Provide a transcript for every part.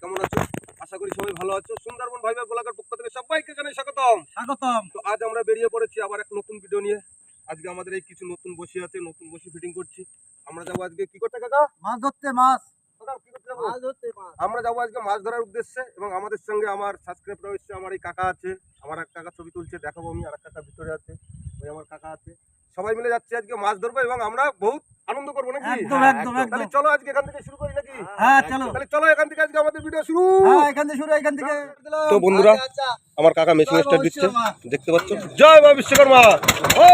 কেমন আছো? আশা করি সবাই ভালো আছো। সুন্দরবন ভাই ভাই ব্লগের পক্ষ থেকে সবাইকে জানাই স্বাগতম। স্বাগতম। তো আজ আমরা বেরিয়ে পড়েছি আবার এক নতুন ভিডিও নিয়ে। আজকে আমাদের এই কিছু নতুন বসি আছে নতুন বসি ফিটিং করছি। আমরা যাব আজকে কি করতে কাকা? মাছ ধরতে মাছ। কাকা, কি করতে মাছ ধরতে মাছ। আমরা যাব আজকে মাছ ধরার উদ্দেশ্যে এবং আমাদের সঙ্গে আমার সাবস্ক্রাইব রয়েছে আমার এই কাকা আছে। আমার এক কাকা ছবি তুলছে দেখাবো আমি আর এক কাকা ভিতরে আছে। ওই আমার কাকা আছে। সবাই মিলে যাচ্ছি আজকে মাছ ধরবো এবং আমরা বহুত আনন্দ করব নাকি? একদম হ্যাঁ, একদম তাহলে চলো আজকে এখান থেকে শুরু করি নাকি? হ্যাঁ চলো। তাহলে চলো এখান থেকে আজকে আমাদের ভিডিও শুরু। হ্যাঁ এখান থেকে শুরু এখান থেকে। তো বন্ধুরা, আচ্ছা, আচ্ছা। আমার কাকা মেশিন জয় স্টার্ট দিচ্ছে। দেখতে পাচ্ছ? জয় মা বিশ্বকর্মা। ও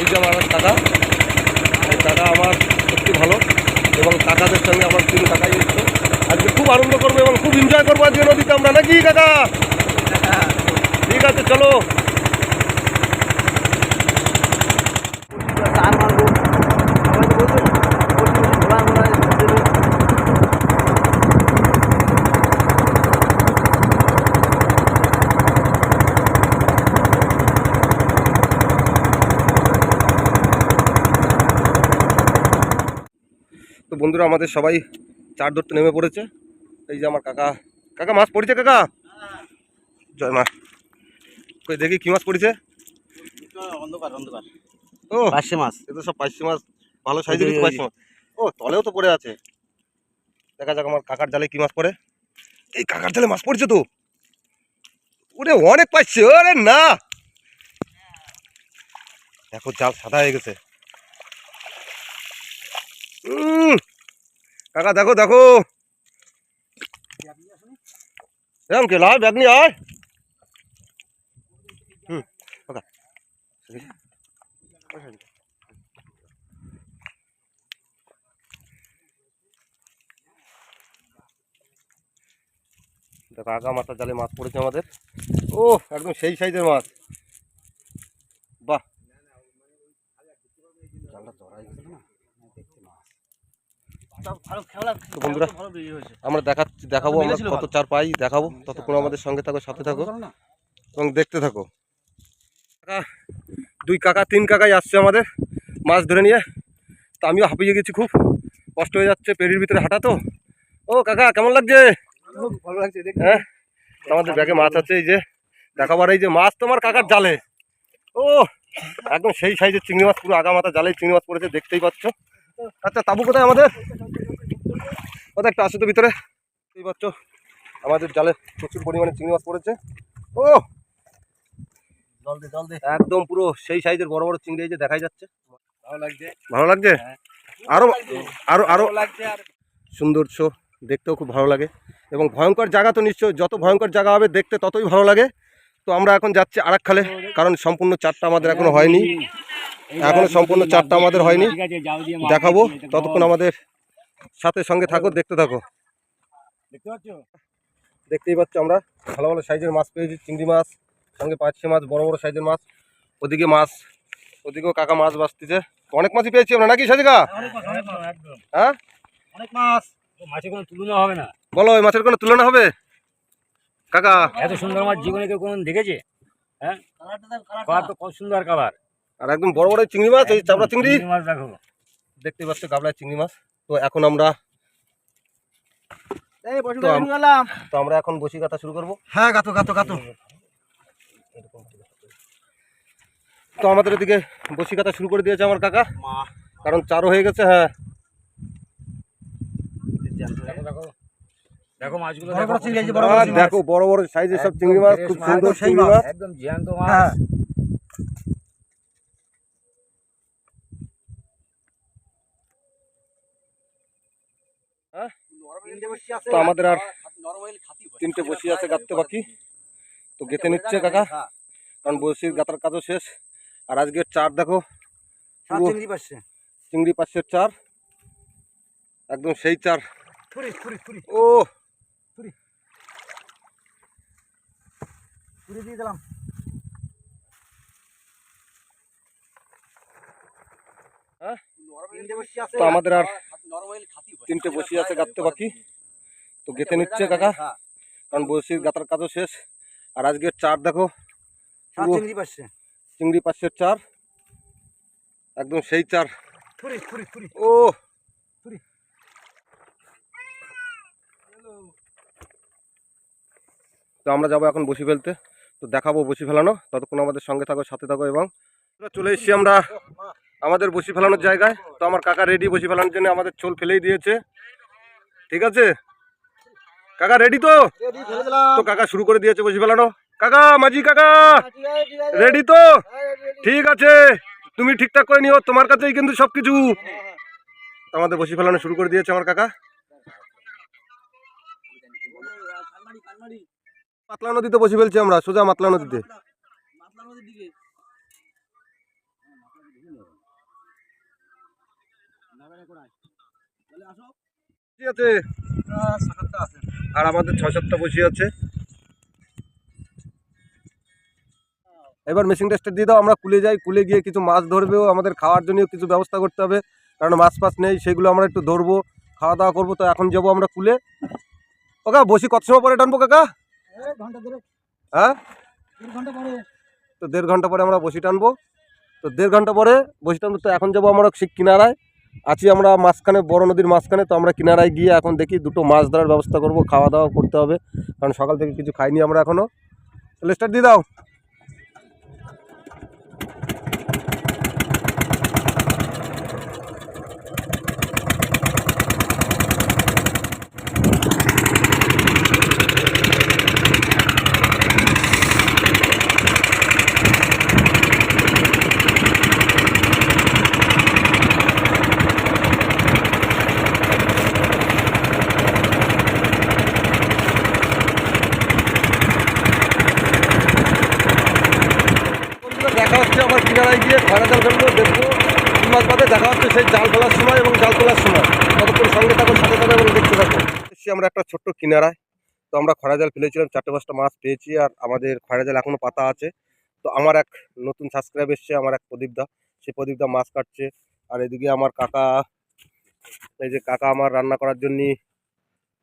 এই যে আমার কাকা কাকা আমার সত্যি ভালো। এবং কাকাদের সঙ্গে আমার তিন কাকাই আজকে খুব আনন্দ করব এবং খুব এনজয় করব আজকে নদীতে আমরা। নাকি, কাকা? ঠিক আছে, চলো। বন্ধুরা, আমাদের সবাই চার ধরতে নেমে পড়েছে। এই যে আমার কাকা। কাকা মাছ পড়েছে কাকা? জয় মা। কই দেখি কি মাছ পড়েছে? অন্ধকার অন্ধকার ও মাছ। এ তো সব মাছ। ভালো সাইজের ওই ওই মাছ। ও তলেও তো পড়ে আছে। দেখা যাক আমার কাকার জালে কি মাছ পড়ে। এই কাকার জালে মাছ পড়ছে তো। ওরে অনেক ওরে না। দেখো জাল সাদা হয়ে গেছে। উম, কাকা, দেখো দেখো। এরকম কে লাই ব্যাগ নিয়ে আয় দেখো, আগা মাথার জালে মাছ পড়েছে আমাদের। ও একদম সেই সাইজের মাছ বাহ জালটা জড়াই গেছে না সব ভালো খেলা তো বন্ধুরা, আমরা দেখাচ্ছি দেখাবো আমরা কত চার পাই দেখাবো ততক্ষণ আমাদের সঙ্গে থাকো সাথে থাকো। এবং দেখতে থাকো। কাকা দুই কাকা তিন কাকাই আসছে আমাদের মাছ ধরে নিয়ে। তা আমিও হাঁপিয়ে গেছি খুব কষ্ট হয়ে যাচ্ছে পেরির ভিতরে হাঁটা তো। ও কাকা কেমন লাগছে? ভালো লাগছে হ্যাঁ? আমাদের ব্যাগে মাছ আছে এই যে দেখাবার এই যে মাছ তোমার কাকার জালে। ও একদম সেই সাইজের চিংড়ি মাছ পুরো আগা মাথা জালে চিংড়ি মাছ পড়েছে দেখতেই পাচ্ছ। আচ্ছা তাবু কোথায় আমাদের? কোথায় একটা আসে তো ভিতরে। দেখতেই পাচ্ছ আমাদের জালে প্রচুর পরিমাণে চিংড়ি মাছ পড়েছে। ও! জল দে জল দে। একদম পুরো সেই সাইজের বড় বড় চিংড়ি এই যে দেখাই যাচ্ছে। ভালো লাগছে। ভালো লাগছে? আরও আরও আরও ভালো লাগছে আর সৌন্দর্য দেখতেও খুব ভালো লাগে। এবং ভয়ঙ্কর জায়গা তো নিশ্চয় যত ভয়ঙ্কর জায়গা হবে দেখতে ততই ভালো লাগে। তো আমরা এখন যাচ্ছি আরাক খালে কারণ সম্পূর্ণ চারটা আমাদের এখনও হয়নি। এখনও সম্পূর্ণ চারটা আমাদের হয়নি। দেখাবো ততক্ষণ আমাদের সাথে সঙ্গে থাকো দেখতে থাকো। দেখতে পাচ্ছ? দেখতেই পাচ্ছ আমরা। ভালো ভালো সাইজের মাছ পেয়েছি চিংড়ি মাছ সঙ্গে পাঁচশি মাছ বড় বড় সাইজের মাছ ওদিকে মাছ ওদিকেও কাকা মাছ বাঁচতেছে। অনেক মাছই পেয়েছি আমরা নাকি সাজিকা হ্যাঁ? অনেক মাছ। মাছে কোনো তুলনা হবে না। বলো ওই মাছের কোনো তুলনা হবে? কাকা? এত সুন্দর মাছ জীবনে কেউ কোন দেখেছে? হ্যাঁ? কালার তো কত সুন্দর কালার। আর একদম বড় বড় চিংড়ি মাছ এই চাপড়া চিংড়ি মাছ দেখো। দেখতে পাচ্ছ গাবলায় চিংড়ি মাছ। তো এখন আমরা তো আমরা এখন বসি কাটা শুরু করব। হ্যাঁ গাতো গাতো গাতো তো আমাদের এদিকে বসি কাটা শুরু করে দিয়েছে আমার কাকা। কারণ চারও হয়ে গেছে হ্যাঁ। দেখো দেখো। দেখো মাছগুলো বড় দেখো। বড় বড় সাইজের সব চিংড়ি মাছ খুব সুন্দর সেই চিংড়ি মাছ, মাছ। একদম জ্যান্ত মাছ তো আমাদের আর তিনটে বসি আছে গাঁততে বাকি। তো গেতে নিচ্ছে কাকা। কারণ বসির গাতার কাজও শেষ। আর আজকের চার দেখো পুরো চিংড়ি পাচ্ছে। চিংড়ি পাশের চার। একদম সেই চার। ফুরি ফুরি ফুরি ও! ফুরি দিয়ে দিলাম। তিনটে বসি আছে। তো আমাদের আর তিনটে বসি আছে গাঁততে বাকি। তো গেতে নিচ্ছে কাকা। কারণ বসির গাতার কাজও শেষ। আর আজকে চার দেখো চিংড়ি পাচ্ছে। চিংড়ি পাঁচশের চার। একদম সেই চার। ও! তো আমরা যাব এখন বসি ফেলতে। তো দেখাবো বসি ফেলানো। ততক্ষণ আমাদের সঙ্গে থাকো সাথে থাকো এবং চলে এসেছি আমরা। আমাদের বসি ফেলানোর জায়গায়। তো আমার কাকা রেডি বসি ফেলানোর জন্য আমাদের চোল ফেলেই দিয়েছে। ঠিক আছে? কাকা রেডি তো? তো কাকা শুরু করে দিয়েছে বসি ফেলানো। কাকা মাঝি কাকা রেডি তো? ঠিক আছে। তুমি ঠিকঠাক করে নিও তোমার কাছেই কিন্তু সব কিছু আমাদের বসি ফেলানো শুরু করে দিয়েছে আমার কাকা। পাতলা নদীতে বসে ফেলছি আমরা সোজা মাতলা নদীতে। আছে। আর আমাদের ছয় সাতটা বসে আছে। এবার মেশিন টেস্টার দিয়ে দাও আমরা কুলে যাই। কুলে গিয়ে কিছু মাছ ধরবেও আমাদের খাওয়ার জন্য কিছু ব্যবস্থা করতে হবে। কারণ মাছ ফাছ নেই সেগুলো আমরা একটু ধরবো। খাওয়া দাওয়া করব তো এখন যাব আমরা কুলে। কাকা বসি কত সময় পরে টানবো কাকা? হ্যাঁ? তো দেড় ঘণ্টা পরে আমরা বসি টানবো। তো দেড় ঘণ্টা পরে বসি টানবো তো এখন যাব আমরা ঠিক কিনারায়। আছি আমরা মাঝখানে, বড় নদীর মাঝখানে, তো আমরা কিনারায় গিয়ে এখন দেখি দুটো মাছ ধরার ব্যবস্থা করব, খাওয়া দাওয়া করতে হবে, কারণ সকাল থেকে কিছু খাইনি আমরা এখনও তাহলে স্টার্ট দিয়ে দাও বন্ধুরা, দেখা হচ্ছে আমার জাল ফেলব দেখব। তিন মাস দেখা হচ্ছে সেই জাল ফেলার সময় এবং জাল তোলার সময়। ততক্ষণ সঙ্গে থাকো সাথে থাকো এবং দেখতে থাকো এসছি আমরা একটা ছোট্ট কিনারায়। তো আমরা খয়রা জাল ফেলেছিলাম, চারটে পাঁচটা মাছ পেয়েছি আর আমাদের খয়রা জাল এখনও পাতা আছে। তো আমার এক নতুন সাবস্ক্রাইব এসছে, আমার এক প্রদীপদা সেই প্রদীপদা মাছ কাটছে। আর এদিকে আমার কাকা, এই যে কাকা আমার রান্না করার জন্য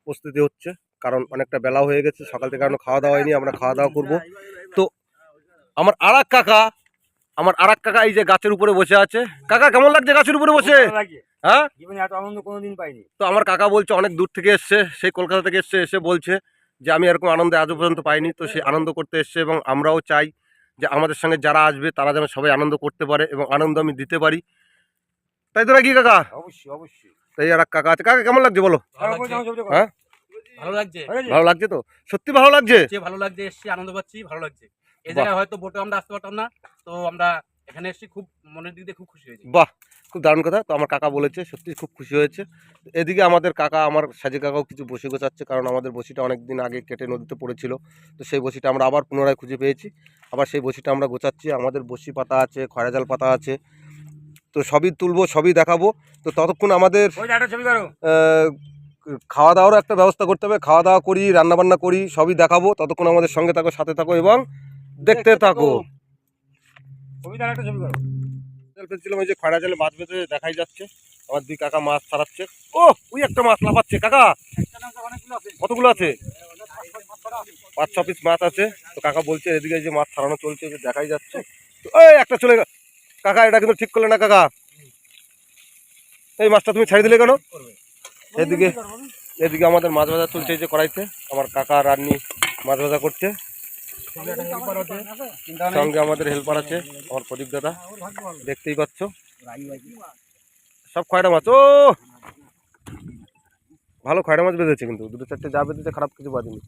প্রস্তুতি হচ্ছে। কারণ অনেকটা বেলা হয়ে গেছে, সকাল থেকে এখনও খাওয়া দাওয়া হয়নি, আমরা খাওয়া দাওয়া করব। তো আমার আর কাকা আমার আর এক কাকা এই যে গাছের উপরে বসে আছে। কাকা কেমন লাগছে গাছের উপরে বসে? হ্যাঁ? জীবনে এত আনন্দ কোনোদিন পাইনি। তো আমার কাকা বলছে অনেক দূর থেকে এসছে সেই কলকাতা থেকে এসছে এসে বলছে যে আমি এরকম আনন্দে আজও পর্যন্ত পাইনি। তো সে আনন্দ করতে এসছে এবং আমরাও চাই যে আমাদের সঙ্গে যারা আসবে তারা যেন সবাই আনন্দ করতে পারে এবং আনন্দ আমি দিতে পারি। তাই তো নাকি কাকা? অবশ্যই অবশ্যই। তাই আর এক কাকা আছে। কাকা কেমন লাগছে বলো। হ্যাঁ? ভালো লাগছে। ভালো লাগছে। তো? সত্যি ভালো লাগছে? ভালো লাগছে এসছি আনন্দ পাচ্ছি ভালো লাগছে। এই জায়গায় হয়তো আমরা আসতে পারতাম না তো আমরা এখানে এসছি খুব মনের দিক দিয়ে খুব খুশি হয়েছি। বাহ খুব দারুণ কথা। তো আমার কাকা বলেছে সত্যি খুব খুশি হয়েছে। এদিকে আমাদের কাকা আমার সাজে কাকাও কিছু বসি গোছাচ্ছে কারণ আমাদের বসিটা অনেক দিন আগে কেটে নদীতে পড়েছিল। তো সেই বসিটা আমরা আবার পুনরায় খুঁজে পেয়েছি। আবার সেই বসিটা আমরা গোছাচ্ছি। আমাদের বসি পাতা আছে খয়রা জাল পাতা আছে। তো সবই তুলবো সবই দেখাবো। তো ততক্ষণ আমাদের খাওয়া দাওয়ারও একটা ব্যবস্থা করতে হবে। খাওয়া দাওয়া করি রান্নাবান্না করি সবই দেখাবো। ততক্ষণ আমাদের সঙ্গে থাকো সাথে থাকো এবং দেখতে থাকো। কবিতার একটা ছবি করো। ফেলছিলাম ওই যে খয়রা জালে মাছ বেঁধে দেখাই যাচ্ছে। আমার দুই কাকা মাছ ছাড়াচ্ছে। ও ওই একটা মাছ লাফাচ্ছে কাকা। কতগুলো আছে? পাঁচ ছ পিস মাছ আছে। তো কাকা বলছে এদিকে এই যে মাছ ছাড়ানো চলছে যে দেখাই যাচ্ছে। তো এই একটা চলে গেল। কাকা এটা কিন্তু ঠিক করলে না কাকা? এই মাছটা তুমি ছেড়ে দিলে কেন? এদিকে এদিকে আমাদের মাছ ভাজা চলছে এই যে কড়াইতে। আমার কাকা রান্নি মাছ ভাজা করছে। সঙ্গে আমাদের হেল্পার আছে, আমার প্রদীপ দাদা। দেখতেই পাচ্ছ। সব খয়রা মাছ, ও! ভালো খয়রা মাছ বেঁধেছে কিন্তু। দুটো চারটে যা বেঁধেছে, খারাপ কিছু বাঁধেনি।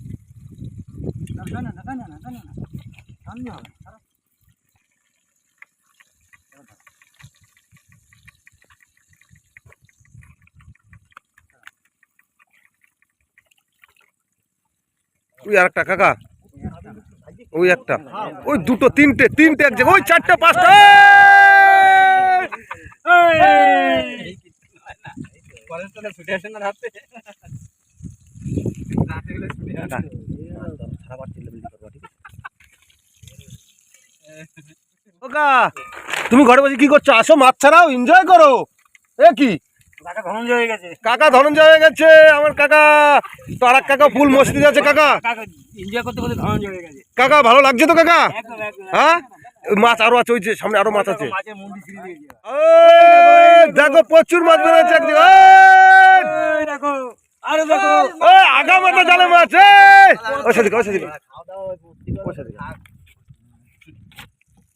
ওই আর একটা কাকা। ওই একটা। ওই দুটো তিনটে তিনটে এক জায়গায়। ওই চারটে পাঁচটা। তুমি ঘরে বসে কি করছ? আসো মাছ ছাড়াও এনজয় করো। এ কি? টাকা ধনঞ্জয় হয়ে গেছে। কাকা ধনঞ্জয় হয়ে গেছে আমার কাকা। তো আর কাকা ফুল মসজিদ আছে কাকা। এনজয় করতে করতে ধনঞ্জয় হয়ে গেছে। কাকা ভালো লাগছে তো কাকা? একদম হ্যাঁ? মাছ আরও আছে ওই যে সামনে আরও মাছ আছে। দেখো প্রচুর মাছ বেরোচ্ছে! এই! দেখো আরে দেখো। ওই আগা মাথা জালে মাছ! ওই সেদিকে ওই সেদিকে। ওই সেদিকে।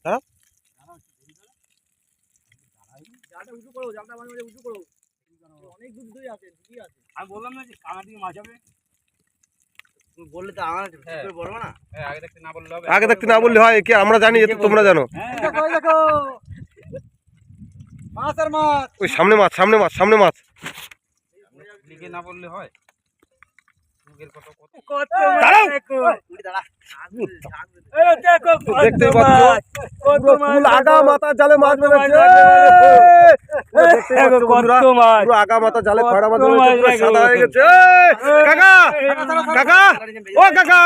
হ্যাঁ অনেক দূর দূরে আছে ঠিকই আছে আমি বললাম না যে কানা দিয়ে মাছ হবে? বললে তো আমার বলব না। হ্যাঁ আগে দেখতে না বললে হবে। আগে দেখতে না বললে হয় কি? আমরা জানি এ তো তোমরা জানো। হ্যাঁ দেখো ওই দেখো। মাছ আর মাছ। ওই সামনে মাছ সামনে মাছ সামনে মাছ। লিখে না বললে হয়। আগা মাথা জালে মাছ পুরো আগা মাথা জালে মাছ। সাদা হয়ে গেছে। কাকা কাকা ও কাকা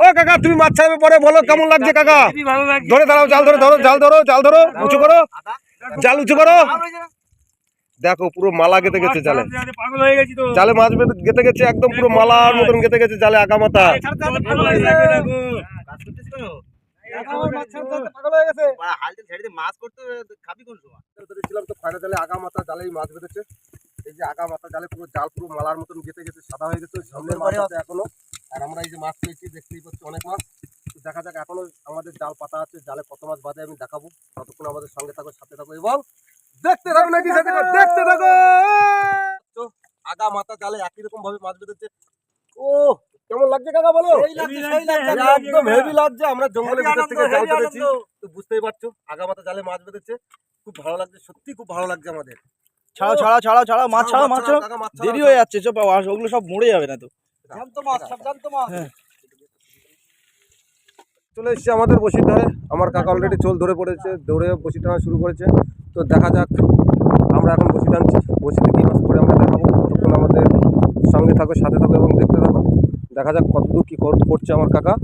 ও কাকা তুমি মাছ ছাড়বে পরে বলো কেমন লাগছে কাকা? খুবই ভালো লাগছে ধরে দাঁড়াও জাল ধরো ধরো জাল ধরো জাল ধরো উঁচু করো। জাল উঁচু করো। দেখো পুরো মালা গেতে গেছে জালে। জালে মাছ বেঁধে- গেতে গেছে একদম পুরো মালার মতন গেতে গেছে জালে আগা মাথা কত মাছ দেখো, দেখো। আমার মাছ ছাড়তে ছাড়তে পাগল হয়ে গেছে। হালতে ছেড়ে দিয়ে মাছ করতে খাবি কোন সময়? ছিলাম তো খয়রা জালে আগা জালেই মাছ বেঁধেছে। এই যে আগা মাথা জালে পুরো জাল পুরো মালার মতন গেতে গেছে সাদা হয়ে গেছে সামনে মাছ আছে। এখনও। আর আমরা এই যে মাছ পেয়েছি দেখতেই পাচ্ছি অনেক মাছ। তো দেখা যাক এখনও আমাদের জাল পাতা আছে জালে কত মাছ বাদে আমি দেখাবো। ততক্ষণ আমাদের সঙ্গে থাকো সাথে থাকো এবং দেখতে থাকো নাকি দেখতে থাকো। তো আগা মাথা জালে একই রকম ভাবে মাছ বেঁধেছে ও কেমন লাগছে কাকা বলো। একদম হেভি লাগছে আমরা জঙ্গলের ভিতর থেকে জাল আনন্দ। তো বুঝতেই পারছ আগামাতা জালে মাছ বেঁধেছে। খুব ভালো লাগছে সত্যি খুব ভালো লাগছে আমাদের। ছাড়াও ছাড়াও ছাড়াও ছাড়াও মাছ ছাড়াও মাছ ছাড়াও দেরি হয়ে যাচ্ছে চপ ওগুলো সব মরে যাবে না তো। জ্যান্ত মাছ সব জ্যান্ত মাছ। চলে এসেছে আমাদের বসির ধারে আমার কাকা অলরেডি চোল ধরে পড়েছে দৌড়ে বসি টানা শুরু করেছে। তো দেখা যাক, আমরা এখন বসে টানছি, বসে থেকে মাস পরে আমরা দেখাবো। ততক্ষণ আমাদের সঙ্গে থাকো, সাথে থাকো এবং দেখতে থাকো। দেখা যাক কতদূর কী কর- করছে আমার কাকা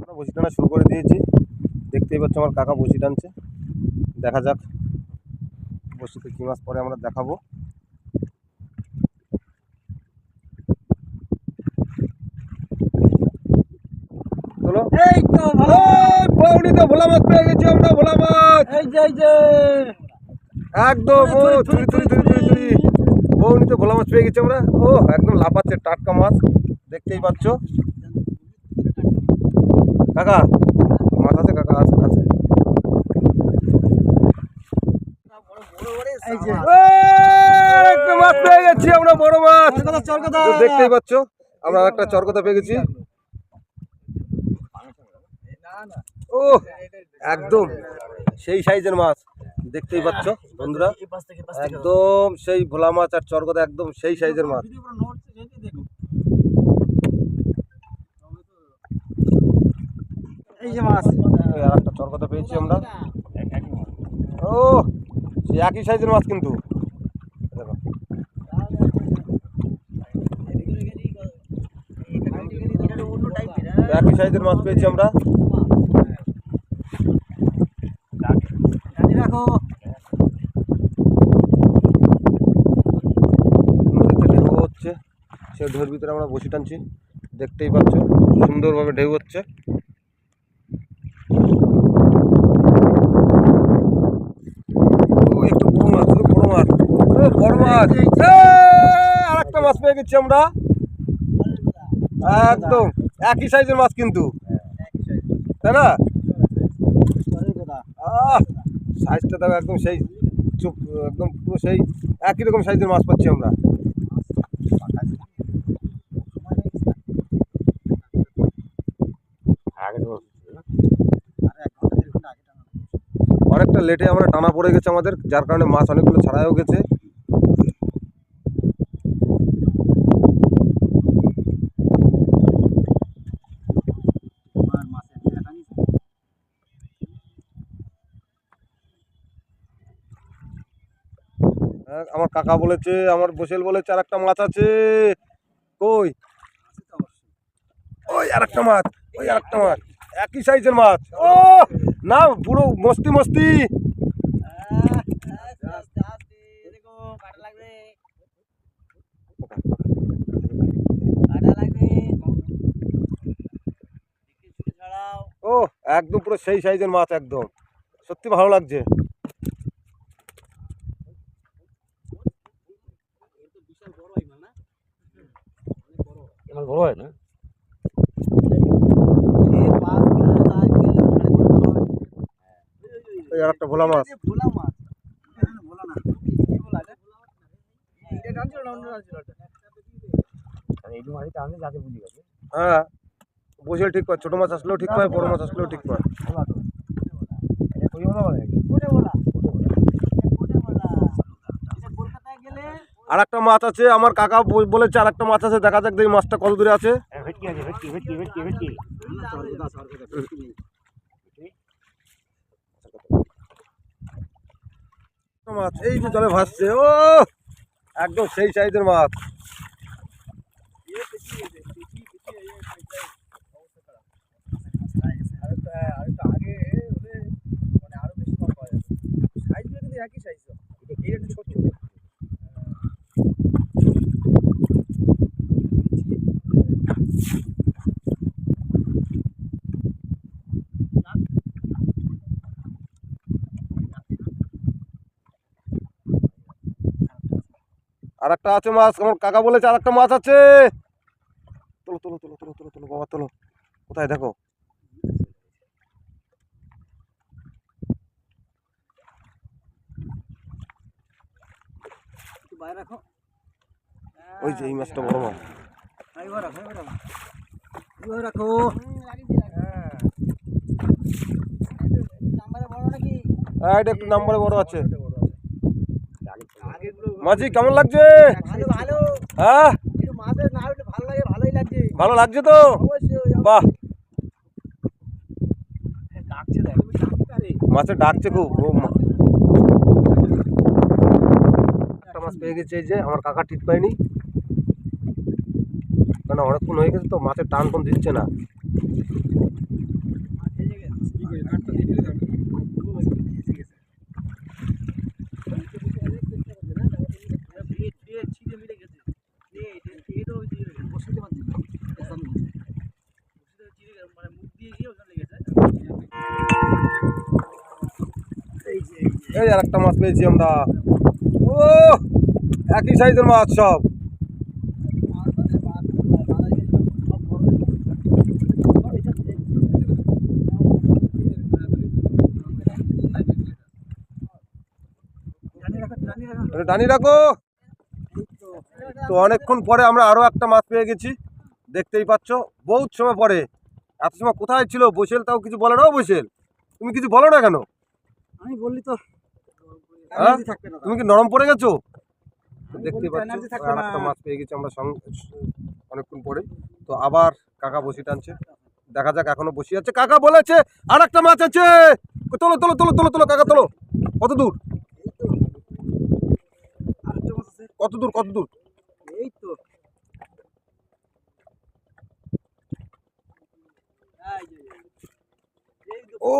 আমরা বসি টানা শুরু করে দিয়েছি দেখতেই পাচ্ছ আমার কাকা বসি টানছে। দেখা যাক বসিতে কী মাছ পরে আমরা দেখাবো। চলো। এই তো ভালো। বৌনি তো ভোলা মাছ পেয়ে গেছি আমরা ভোলা মাছ। এই যে এই যে। একদম ও চুরি চুরি চুরি চুরি চুরি বৌনি তো ভোলা মাছ পেয়ে গেছি আমরা। ও একদম লাফাচ্ছে টাটকা মাছ। দেখতেই পাচ্ছ। কাকা মাছ আছে কাকা আছে আছে এই যে এই, একটা মাছ পেয়ে গেছি আমরা বড় মাছ। দেখতেই পাচ্ছ আমরা একটা চরকতা পেয়ে গেছি। ও একদম। সেই সাইজের মাছ দেখতেই পাচ্ছ বন্ধুরা। একদম সেই ভোলা মাছ আর চরকতা একদম সেই সাইজের মাছ। এই যে মাছ। আর একটা চরকতা পেয়েছি আমরা। ও সেই একই সাইজের মাছ কিন্তু। একই সাইজের মাছ পেয়েছি আমরা। ঢেউ হচ্ছে সে ঢেউর ভিতরে আমরা বসে টানছি। দেখতেই পাচ্ছ সুন্দরভাবে ঢেউ হচ্ছে ও, একটু বড় মাছ একটু বড় মাছ ও, বড় মাছ আর একটা মাছ পেয়ে গেছি আমরা। একদম, একই সাইজের মাছ কিন্তু। তাই না? সাইজটা দেখো একদম সেই চুপ, একদম পুরো সেই একই রকম সাইজের মাছ পাচ্ছি আমরা। অনেকটা লেটে আমরা টানা পড়ে গেছে আমাদের, যার কারণে মাছ অনেকগুলো ছাড়াও গেছে হ্যাঁ, আমার কাকা বলেছে, আমার বসেল বলেছে আর একটা মাছ আছে। কই? ওই আর একটা মাছ, ওই আর একটা মাছ। একই সাইজের মাছ। ও, না, পুরো মস্তি মস্তি। ও, একদম পুরো সেই সাইজের মাছ একদম। সত্যি ভালো লাগছে। এবার বড় হয় না? একটা ভোলা মাছ। ভোলা মাছ ভোলা না কি ভোলা এটা এটা টানছিল না অন্য টানছিল এটা এই মাঝে টানলে যাতে বুঝি গেছে। হ্যাঁ বসে ঠিক ছোটো মাছ আসলেও ঠিক পায় বড় মাছ আসলেও ঠিক পায় এটা কই বলা বলে নাকি কোটে ভোলা কোটে ভোলা এটা কলকাতায় গেলে আর একটা মাছ আছে আমার কাকা বল- বলেছে আর একটা মাছ আছে দেখা যাক দেখি মাছটা কত দূরে আছে। মাছ এই যে জলে ভাসছে ও! একদম সেই সাইজের মাছ আগে হলে মানে আরও বেশি মাছ পাওয়া যাবে সাইজগুলো কিন্তু একই সাইজ এটা একটু ছোট ছোট আর একটা আছে মাছ আমার কাকা বলেছে আর একটা মাছ আছে। তোলো তোলো তোলো তোলো তোলো তোলো বাবা তোলো। কোথায়? দেখো। রাখো। ওই যে এই মাছটা বড় মাছ। রাখো এইবার রাখো। হ্যাঁ। নাম্বারে হ্যাঁ এটা একটু নাম্বারে বড় আছে। মাঝি কেমন লাগছে? ভালো ভালো। হ্যাঁ? মাছের ভালো লাগে ভালোই লাগছে। ভালো লাগছে তো? অবশ্যই বাহ। ডাকছে দেখ মাছে ডাকছে খুব একটা মাছ পেয়ে গেছে এই যে আমার কাকা ঠিক পায়নি। কেন অনেকক্ষণ হয়ে গেছে তো মাছের টান কোন দিচ্ছে না। এই আর একটা মাছ পেয়েছি আমরা। ও একই সাইজের মাছ সব। ডানি রাখো। তো অনেকক্ষণ পরে আমরা আরও একটা মাছ পেয়ে গেছি। দেখতেই পাচ্ছ, বহুত সময় পরে। এত সময় কোথায় ছিল বসেল তাও কিছু বলে না বসেল তুমি কিছু বলো না কেন? আমি বললি তো হ্যাঁ? তুমি কি নরম পড়ে গেছো? দেখতে পাচ্ছি আর একটা মাছ পেয়ে গেছি আমরা অনেকক্ষণ পরে। তো আবার কাকা বসি টানছে। দেখা যাক এখনও বসি আছে। কাকা বলেছে আর একটা মাছ আছে! তোলো তোলো তোলো তোলো তোলো কাকা তোলো। কত দূর? কত দূর কত দূর? এই তো এই যে, এই যে। ও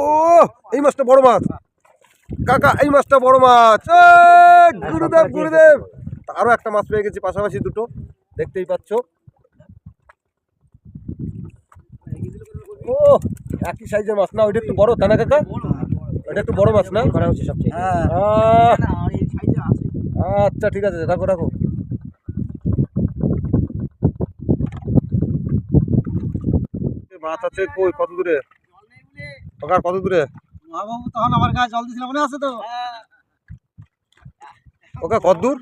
এই মাছটা বড় মাছ। কাকা এই মাছটা বড় মাছ। এ, গুরুদেব গুরুদেব। তা আরও একটা মাছ পেয়ে গেছি পাশাপাশি দুটো। দেখতেই পাচ্ছ। ও একই সাইজের মাছ। না ওইটা একটু বড় তাই না কাকা? ওটা একটু বড় মাছ না? করা হচ্ছে সবচেয়ে। হ্যাঁ। আচ্ছা ঠিক আছে রাখো রাখো মাছ আছে কই? কত দূরে? কাকার কত দূরে? তখন আমার গায়ে জল দিছিল মনে আছে তো? ওকে কত দূর?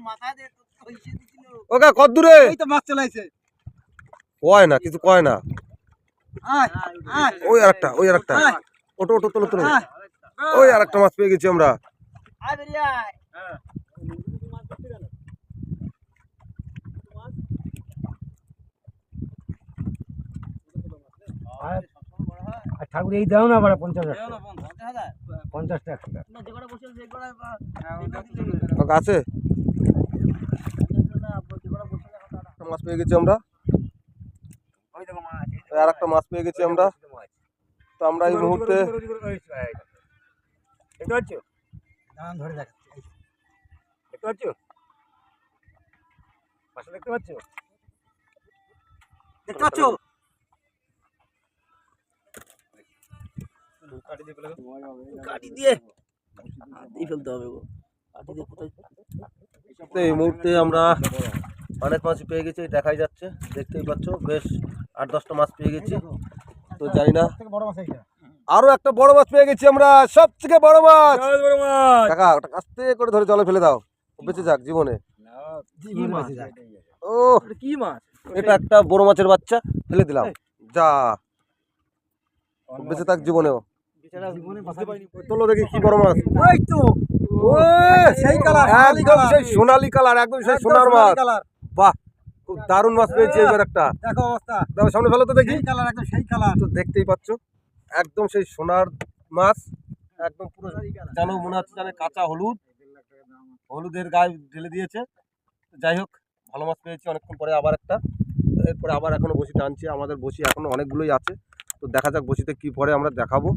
ওকে কত দূরে? এই তো মাছ চলে আইছে। কয় না কিছু কয় না। ওই আরেকটা ওই আরেকটা। আয়। ওটো ওটো তোলো তোলো। ওই আরেকটা মাছ পেয়ে গেছি আমরা। আয়। আর ঠাকুর এই দাও না বাড়া পঞ্চাশ পঞ্চাশ টাকা আছে, হ্যাঁ, মাছ পেয়ে গেছি আমরা। আর একটা মাছ পেয়ে গেছি আমরা। তো আমরা এই মুহূর্তে দেখতে পাচ্ছ দাঁড়ান ধরে দেখাচ্ছি এই যে। দেখতে পাচ্ছ পাশে দেখতে পাচ্ছ দেখতে পাচ্ছ কাটি দিয়ে হাতেই ফেলতে হবে গো। কাটি দিয়ে কোথায় তো এই মুহূর্তে আমরা অনেক মাছই পেয়ে গেছি দেখাই যাচ্ছে দেখতেই পাচ্ছ বেশ আট দশটা মাছ পেয়ে গেছি। তো জানি না। মাছ আরও একটা বড় মাছ পেয়ে গেছি আমরা সব থেকে বড় মাছ। মাছ। কাকা ওটা আস্তে করে ধরে জলে ফেলে দাও বেঁচে যাক জীবনে। মাছ? ও কি মাছ? এটা একটা বড় মাছের বাচ্চা ফেলে দিলাম। যা। বেঁচে থাক জীবনেও। বেচারা জীবনে বাঁচতে পারিনি। তোলো দেখি কি বড় মাছ? ওই তো। ওই, সেই কালার একদম সেই সোনালি কালার একদম সেই সোনার মাছ। বাহ খুব দারুণ মাছ পেয়েছি এবার একটা। দেখো অবস্থা। সামনে ফেলো তো দেখি। কালার একদম সেই কালার। তো দেখতেই পাচ্ছ একদম সেই সোনার মাছ একদম পুরো যেন মনে হচ্ছে কাঁচা হলুদ। হলুদের গায়ে ঢেলে দিয়েছে। যাই হোক ভালো মাছ পেয়েছি অনেকক্ষণ পরে আবার একটা। এরপরে আবার এখনও বসি টানছি আমাদের বসি এখনও অনেকগুলোই আছে। তো দেখা যাক বসিতে কি পরে আমরা দেখাবো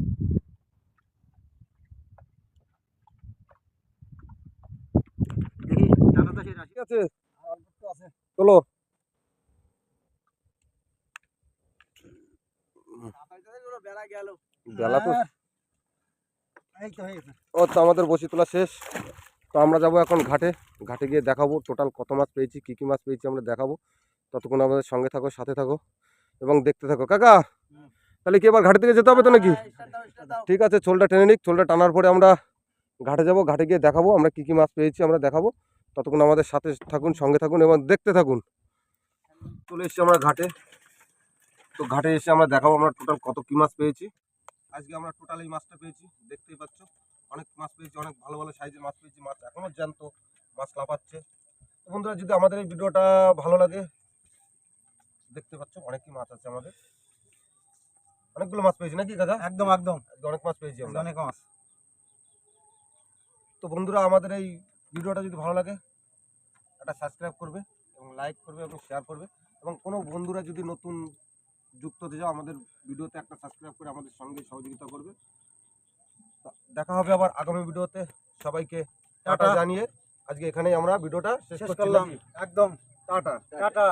দেখি জানো তো সেটা ঠিক আছে? বেলা তো হয়ে। ও তো আমাদের বসি তোলা শেষ। তো আমরা যাব এখন ঘাটে। ঘাটে গিয়ে দেখাবো টোটাল কত মাছ পেয়েছি কী কী মাছ পেয়েছি আমরা দেখাবো। ততক্ষণ আমাদের সঙ্গে থাকো সাথে থাকো এবং দেখতে থাকো। কাকা তাহলে কি এবার ঘাটে থেকে যেতে হবে তো নাকি? ঠিক আছে চোলটা টেনে নিক। চোলটা টানার পরে আমরা ঘাটে যাব ঘাটে গিয়ে দেখাবো আমরা কী কী মাছ পেয়েছি আমরা দেখাবো। ততক্ষণ আমাদের সাথে থাকুন সঙ্গে থাকুন এবং দেখতে থাকুন। চলে এসেছি আমরা ঘাটে। তো ঘাটে এসে আমরা দেখাবো আমরা টোটাল কত কী মাছ পেয়েছি। আজকে আমরা টোটাল এই মাছটা পেয়েছি দেখতেই পাচ্ছ। অনেক মাছ পেয়েছি অনেক ভালো ভালো সাইজের মাছ পেয়েছি। মাছ এখনও জ্যান্ত মাছ লাফাচ্ছে। তো বন্ধুরা যদি আমাদের এই ভিডিওটা ভালো লাগে দেখতে পাচ্ছ অনেকই মাছ আছে আমাদের। অনেকগুলো মাছ পেয়েছি নাকি কাকা একদম একদম। অনেক মাছ পেয়েছি আমরা। অনেক মাছ। তো বন্ধুরা আমাদের এই ভিডিওটা যদি ভালো লাগে একটা সাবস্ক্রাইব করবে এবং লাইক করবে এবং শেয়ার করবে। এবং কোনো বন্ধুরা যদি নতুন যুক্ত হতে যাও আমাদের ভিডিওতে একটা সাবস্ক্রাইব করে আমাদের সঙ্গে সহযোগিতা করবে। দেখা হবে আবার আগামী ভিডিওতে। সবাইকে টাটা। জানিয়ে আজকে এখানেই আমরা ভিডিওটা শেষ করলাম। একদম। টাটা। টাটা।